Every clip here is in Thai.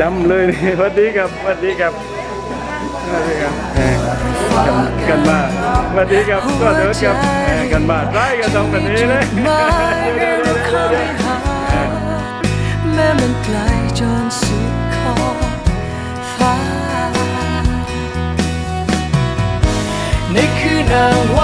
จำเลยนี่สวัสดีครับสวัสดีครับวัสดีครับกันกันมาสวัสดีครับก็เดินครับกันมาไล่กันตรงแบบนี้เลยแม้มันไกลจนสุดขอบฟ้าในคืนอ่างว่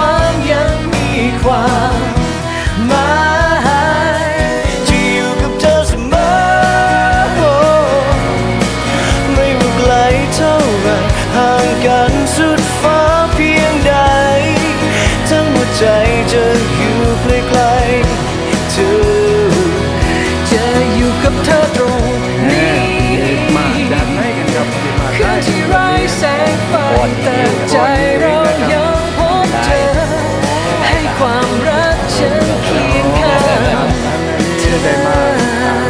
เธอตรงเอนี้อมาจัดให้กันครับมาคืได้นที่ไร้แสงไฟแต่ใจเรายังพบเจอให้ความรักฉันเคียงข้างที่ได้มา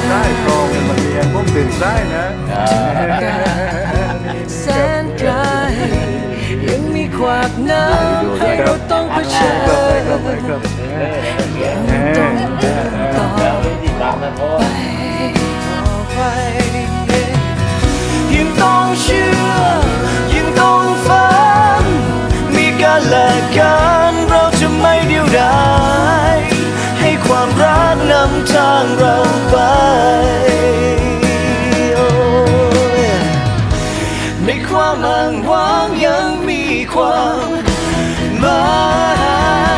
ได้กรองมันเรียนพวกตื่นได้นะแสนไกลยังมีขวากน้ำ ความหมา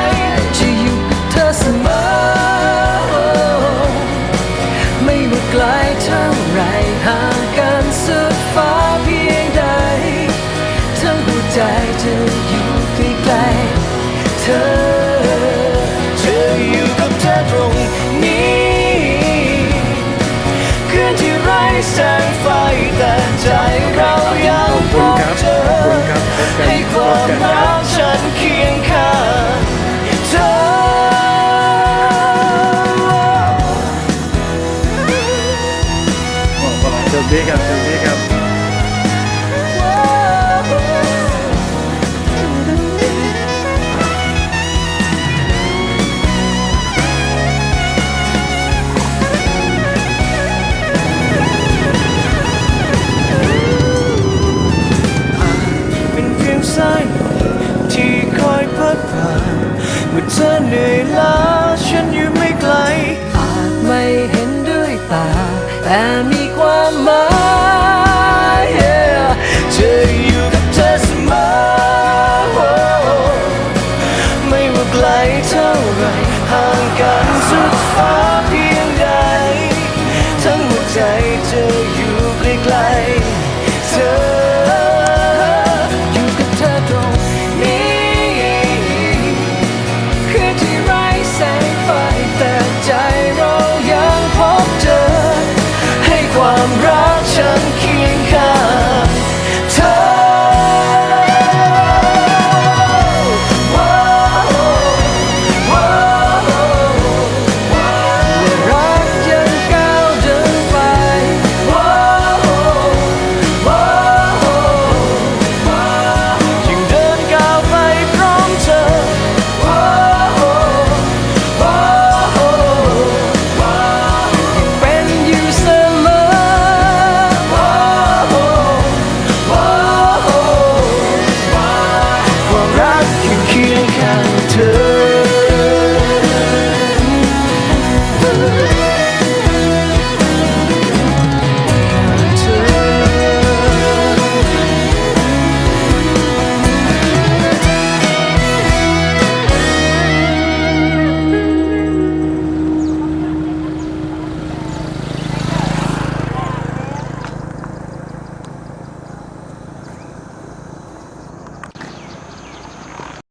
ยจะอยู่กับเธอเสมอ ไม่ว่าไกลเท่าไรห่างกันสุดฟ้าเพียงใดทั้งหัวใจ ดีครับดีครับเป็นเพียงสายลมที่คอยพัดผ่านเมื่อเธอเหนื่อยล้าฉันอยู่ไม่ไกลอาจไม่เห็นด้วยตา amico amato